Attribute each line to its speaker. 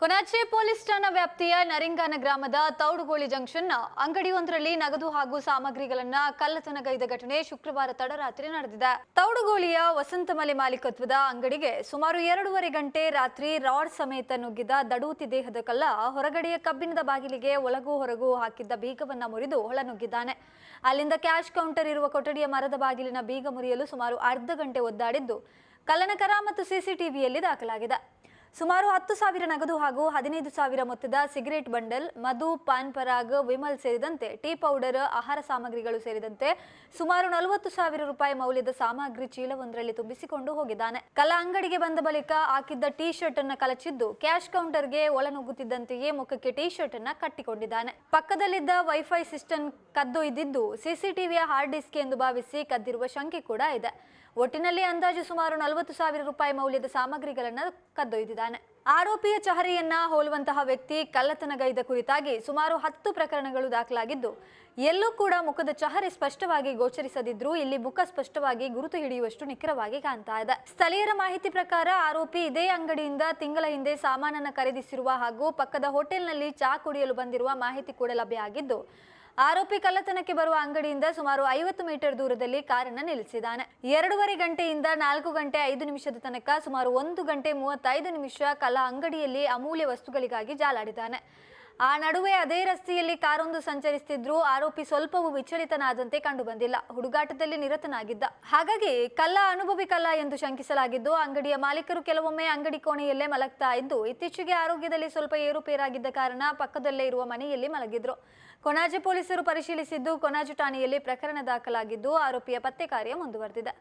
Speaker 1: ಕೊನಾಚೆ police ಠಾಣಾ ವ್ಯಾಪ್ತಿಯ ನರಿಂಗಾನ ಗ್ರಾಮದ ತೌಡುಗೋಳಿ ಜಂಕ್ಷನ್ನ ಅಂಗಡಿಯೊಂದರಲ್ಲಿ ನಗದು ಹಾಗೂ ಸಾಮಗ್ರಿಗಳನ್ನ ಕಳ್ಳತನಗೈದ ಘಟನೆ ಶುಕ್ರವಾರ ತಡರಾತ್ರಿ ನಡೆದಿದೆ. ತೌಡುಗೋಳಿಯ ವಸಂತಮಲೆ ಮಾಲೀಕತ್ವದ ಅಂಗಡಿಗೆ ಸುಮಾರು ಎರಡೂವರೆ ಗಂಟೆ ರಾತ್ರಿ ರಾಡ್ ಸಮೇತ ನುಗ್ಗಿದ ದಡೂತಿ ದೇಹದ ಕಲ್ಲ ಹೊರಗಡೆಯ ಕಬ್ಬಿಣದ ಬಾಗಿಲಿಗೆ ಒಳಗೂ ಹೊರಗೂ ಹಾಕಿದ್ದ ಬೀಗವನ್ನ ಮುರಿದು ಒಳನುಗ್ಗಿದ್ದಾನೆ. ಅಲ್ಲಿಂದ ಕ್ಯಾಶ್ ಕೌಂಟರ್ ಇರುವ ಕೊಠಡಿಯ ಮರದ ಬಾಗಿಲಿನ ಬೀಗ ಮುರಿಯಲು ಸುಮಾರು ಅರ್ಧ ಗಂಟೆ ಒದ್ದಾಡಿದ್ದು ಕಲ್ಲನಕರ ಕರ ಮತ್ತು ಸಿಸಿಟಿವಿಯಲ್ಲಿ ದಾಖಲಾಗಿದೆ. ಸುಮಾರು ಹತ್ತು ಸಾವಿರ ನಗದು ಹಾಗೂ ಹದಿನೈದು ಸಾವಿರ ಮೊತ್ತದ ಸಿಗರೇಟ್ ಬಂಡಲ್ ಮಧು ಪಾನ್ ಪರಾಗ್ ವಿಮಲ್ ಸೇರಿದಂತೆ ಟೀ ಪೌಡರ್ ಆಹಾರ ಸಾಮಗ್ರಿಗಳು ಸೇರಿದಂತೆ ಸುಮಾರು ನಲವತ್ತು ಸಾವಿರ ರೂಪಾಯಿ ಮೌಲ್ಯದ ಸಾಮಗ್ರಿ ಚೀಲವೊಂದರಲ್ಲಿ ತುಂಬಿಸಿಕೊಂಡು ಹೋಗಿದ್ದಾನೆ. ಕಲಾ ಅಂಗಡಿಗೆ ಬಂದ ಬಳಿಕ ಹಾಕಿದ್ದ ಟೀ ಶರ್ಟ್ ಅನ್ನ ಕಲಚಿದ್ದು ಕ್ಯಾಶ್ ಕೌಂಟರ್ಗೆ ಒಳನುಗ್ಗುತ್ತಿದ್ದಂತೆಯೇ ಮುಖಕ್ಕೆ ಟೀ ಶರ್ಟ್ ಅನ್ನ ಕಟ್ಟಿಕೊಂಡಿದ್ದಾನೆ. ಪಕ್ಕದಲ್ಲಿದ್ದ ವೈಫೈ ಸಿಸ್ಟಮ್ ಇದ್ದಿದ್ದು, ಸಿಸಿಟಿವಿಯ ಹಾರ್ಡ್ ಡಿಸ್ಕ್ ಎಂದು ಭಾವಿಸಿ ಕದ್ದಿರುವ ಶಂಕೆ ಕೂಡ ಇದೆ. ಒಟ್ಟಿನಲ್ಲಿ ಅಂದಾಜು ಸುಮಾರು ನಲವತ್ತು ಸಾವಿರ ರೂಪಾಯಿ ಮೌಲ್ಯದ ಸಾಮಗ್ರಿಗಳನ್ನು ಕದ್ದೊಯ್ದಿದ್ದಾನೆ ಆರೋಪಿಯ ಚಹರಿಯನ್ನ ಹೋಲುವಂತಹ ವ್ಯಕ್ತಿ ಕಳ್ಳತನಗೈದ ಕುರಿತಾಗಿ ಸುಮಾರು ಹತ್ತು ಪ್ರಕರಣಗಳು ದಾಖಲಾಗಿದ್ದು, ಎಲ್ಲೂ ಕೂಡ ಮುಖದ ಚಹರೆ ಸ್ಪಷ್ಟವಾಗಿ ಗೋಚರಿಸದಿದ್ರೂ ಇಲ್ಲಿ ಮುಖ ಸ್ಪಷ್ಟವಾಗಿ ಗುರುತು ಹಿಡಿಯುವಷ್ಟು ನಿಖರವಾಗಿ ಕಾಣ್ತಾ ಇದೆ. ಸ್ಥಳೀಯರ ಮಾಹಿತಿ ಪ್ರಕಾರ ಆರೋಪಿ ಇದೇ ಅಂಗಡಿಯಿಂದ ತಿಂಗಳ ಹಿಂದೆ ಸಾಮಾನನ್ನು ಖರೀದಿಸಿರುವ ಹಾಗೂ ಪಕ್ಕದ ಹೋಟೆಲ್ನಲ್ಲಿ ಚಾ ಕುಡಿಯಲು ಬಂದಿರುವ ಮಾಹಿತಿ ಕೂಡ ಲಭ್ಯ ಆಗಿದ್ದು ಆರೋಪಿ ಕಳ್ಳತನಕ್ಕೆ ಬರುವ ಅಂಗಡಿಯಿಂದ ಸುಮಾರು ಐವತ್ತು ಮೀಟರ್ ದೂರದಲ್ಲಿ ಕಾರನ್ನು ನಿಲ್ಲಿಸಿದ್ದಾನೆ. ಎರಡೂವರೆ ಗಂಟೆಯಿಂದ ನಾಲ್ಕು ಗಂಟೆ ಐದು ನಿಮಿಷದ ತನಕ ಸುಮಾರು ಒಂದು ಗಂಟೆ ಮೂವತ್ತೈದು ನಿಮಿಷ ಕಲಾ ಅಂಗಡಿಯಲ್ಲಿ ಅಮೂಲ್ಯ ವಸ್ತುಗಳಿಗಾಗಿ ಜಾಲಾಡಿದ್ದಾನೆ. ಆ ನಡುವೆ ಅದೇ ರಸ್ತೆಯಲ್ಲಿ ಕಾರೊಂದು ಸಂಚರಿಸುತ್ತಿದ್ರೂ ಆರೋಪಿ ಸ್ವಲ್ಪವೂ ವಿಚಲಿತನಾದಂತೆ ಕಂಡುಬಂದಿಲ್ಲ ಹುಡುಗಾಟದಲ್ಲಿ ನಿರತನಾಗಿದ್ದ. ಹಾಗಾಗಿ ಕಲ್ಲ ಅನುಭವಿ ಕಲ್ಲ ಎಂದು ಶಂಕಿಸಲಾಗಿದ್ದು, ಅಂಗಡಿಯ ಮಾಲೀಕರು ಕೆಲವೊಮ್ಮೆ ಅಂಗಡಿ ಕೋಣೆಯಲ್ಲೇ ಮಲಗ್ತಾ ಇದ್ದು, ಇತ್ತೀಚೆಗೆ ಆರೋಗ್ಯದಲ್ಲಿ ಸ್ವಲ್ಪ ಏರುಪೇರಾಗಿದ್ದ ಕಾರಣ ಪಕ್ಕದಲ್ಲೇ ಇರುವ ಮನೆಯಲ್ಲಿ ಮಲಗಿದ್ರು. ಕೊಣಾಜೆ ಪೊಲೀಸರು ಪರಿಶೀಲಿಸಿದ್ದು ಕೊಣಾಜು ಠಾಣೆಯಲ್ಲಿ ಪ್ರಕರಣ ದಾಖಲಾಗಿದ್ದು, ಆರೋಪಿಯ ಪತ್ತೆ ಕಾರ್ಯ ಮುಂದುವರೆದಿದೆ.